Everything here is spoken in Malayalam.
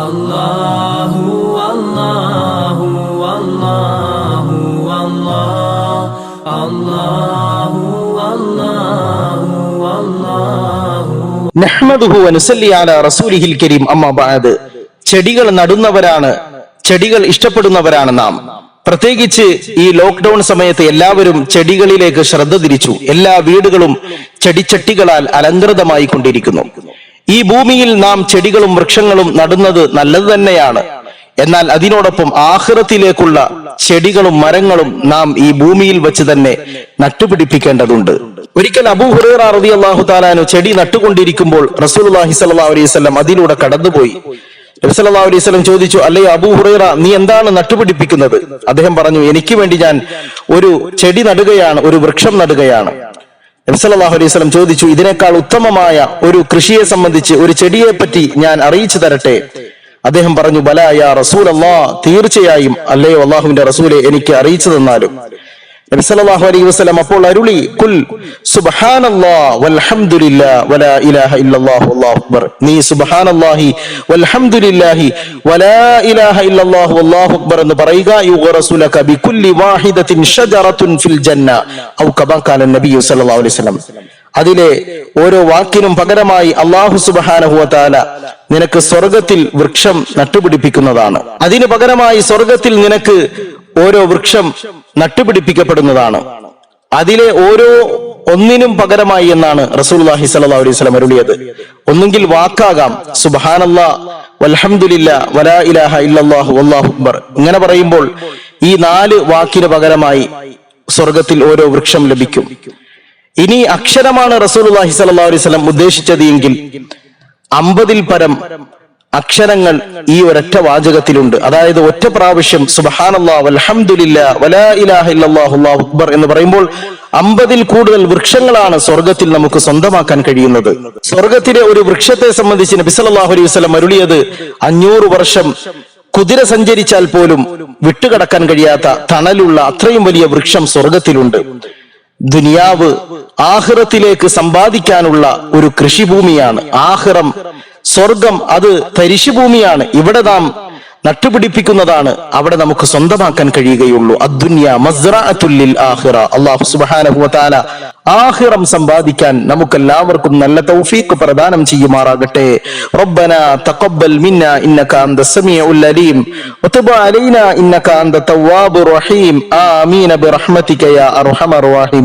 അല്ലാഹു അല്ലാഹു അല്ലാഹു അല്ലാഹു അല്ലാഹു അല്ലാഹു നഹ്മദുഹു വനുസല്ലി അലാ റസൂലിഹിൽ കരീം. അമ്മ ബഅദ്. ചെടികൾ നടുന്നവരാണ്. ചെടികൾ ഇഷ്ടപ്പെടുന്നവരാണ് നാം. പ്രത്യേകിച്ച് ഈ ലോക്ക്ഡൌൺ സമയത്ത് എല്ലാവരും ചെടികളിലേക്ക് ശ്രദ്ധ തിരിച്ചു. എല്ലാ വീടുകളും ചെടിച്ചട്ടികളാൽ അലങ്കൃതമായി കൊണ്ടിരിക്കുന്നു ഈ ഭൂമിയിൽ നാം ചെടികളും വൃക്ഷങ്ങളും നടുന്നത് നല്ലത് തന്നെയാണ്. എന്നാൽ അതിനോടൊപ്പം ആഹ്റത്തിലേക്കുള്ള ചെടികളും മരങ്ങളും നാം ഈ ഭൂമിയിൽ വെച്ച് തന്നെ നട്ടുപിടിപ്പിക്കേണ്ടതുണ്ട്. ഒരിക്കൽ അബൂ ഹുറൈറ അള്ളാഹു താലാനു ചെടി നട്ടുകൊണ്ടിരിക്കുമ്പോൾ റസൂലുള്ളാഹി അള്ളാഹി അലൈഹി വസല്ലം അതിലൂടെ കടന്നുപോയി. അലൈഹി വസല്ലം ചോദിച്ചു അല്ലയോ അബൂ ഹുറൈറ നീ എന്താണ് നട്ടുപിടിപ്പിക്കുന്നത്? അദ്ദേഹം പറഞ്ഞു എനിക്ക് വേണ്ടി ഞാൻ ഒരു ചെടി നടുകയാണ് ഒരു വൃക്ഷം നടുകയാണ്. നബി സല്ലല്ലാഹു അലൈഹി വസല്ലം ചോദിച്ചു ഇതിനേക്കാൾ ഉത്തമമായ ഒരു കൃഷിയെ സംബന്ധിച്ച് ഒരു ചെടിയെ പറ്റി ഞാൻ അറിയിച്ചു തരട്ടെ? അദ്ദേഹം പറഞ്ഞു ബലായ റസൂൽ അള്ളാ തീർച്ചയായും അല്ലയോ അള്ളാഹുവിന്റെ റസൂലെ എനിക്ക് അറിയിച്ചു തന്നാലും നബി സല്ലല്ലാഹു അലൈഹി വസല്ലം അപ്പോൾ അരുളി കുൽ നീ സുബ്ഹാനല്ലാഹി വൽഹംദുലില്ലാഹി വലാ ഇലാഹ ഇല്ലല്ലാഹു അല്ലാഹു അക്ബർ എന്ന് പറയുക യുഗറസുലക ബികുല്ലി വാഹിദത്തിൻ ഷജറത്തുൻ ഫിൽ ജന്ന ഔ കബ ഖാല നബി സല്ലല്ലാഹു അലൈഹി വസല്ലം. അതിലെ ഓരോ വാക്കിനും പകരമായി അള്ളാഹു സുബഹാനഹുവ താല നിനക്ക് സ്വർഗത്തിൽ വൃക്ഷം നട്ടുപിടിപ്പിക്കുന്നതാണ്. അതിനു പകരമായി സ്വർഗത്തിൽ നിനക്ക് ഓരോ വൃക്ഷം നട്ടുപിടിപ്പിക്കപ്പെടുന്നതാണ്. അതിലെ ഓരോ ഒന്നിനും പകരമായി എന്നാണ് റസൂൽഹി സല്ലാ അലൈഹി സ്വലം അരുളിയത്. ഒന്നുകിൽ വാക്കാകാം സുബാനല്ല വലാ ഇലാഹ അക്ബർ. ഇങ്ങനെ പറയുമ്പോൾ ഈ നാല് വാക്കിന് പകരമായി സ്വർഗത്തിൽ ഓരോ വൃക്ഷം ലഭിക്കും. ഇനി അക്ഷരമാണ് സ്വല്ലല്ലാഹു അലൈഹി സ്വലം ഉദ്ദേശിച്ചത് എങ്കിൽ അമ്പതിൽ പരം അക്ഷരങ്ങൾ ഈ ഒരൊറ്റ വാചകത്തിലുണ്ട്. അതായത് ഒറ്റ പ്രാവശ്യം വൽഹംദുലില്ലാ വലാ ഇലാഹ അക്ബർ എന്ന് പറയുമ്പോൾ അമ്പതിൽ കൂടുതൽ വൃക്ഷങ്ങളാണ് സ്വർഗത്തിൽ നമുക്ക് സ്വന്തമാക്കാൻ കഴിയുന്നത്. സ്വർഗത്തിലെ ഒരു വൃക്ഷത്തെ സംബന്ധിച്ച് നബി സല്ലല്ലാഹു അലൈഹി വസല്ലം അരുളിയത് അഞ്ഞൂറ് വർഷം കുതിര സഞ്ചരിച്ചാൽ പോലും വിട്ടുകടക്കാൻ കഴിയാത്ത തണലുള്ള അത്രയും വലിയ വൃക്ഷം സ്വർഗത്തിലുണ്ട് ദുനിയാവ് ആഹ്റത്തിലേക്ക് സമ്പാദിക്കാനുള്ള ഒരു കൃഷിഭൂമിയാണ്. ആഹിറം സ്വർഗം അത് തരിശുഭൂമിയാണ് ഇവിടെ നാം നട്ടുപിടിപ്പിക്കുന്നതാണ്. അവിടെ നമുക്ക് സ്വന്തമാക്കാൻ കഴിയുകയുള്ളൂ. അദ്ദുന്യ മസ്റഅത്തുല്ലിൽ ആഹിറ അല്ലാഹു സുബ്ഹാനഹു വതആല ആഹിറം സമ്പാദിക്കാൻ നമുക്കെല്ലാവർക്കും നല്ല തൗഫീഖ് പ്രദാനം ചെയ്യുമാറാകട്ടെ. റബ്ബന തഖബ്ബൽ മിന്ന ഇന്നക അന്ത സമീഉൽ അലീം. വതുബ് അലൈനാ ഇന്നക തവ്വാബുർ റഹീം. ആമീൻ ബിറഹ്മതിക യാ അർഹമർ റഹീം.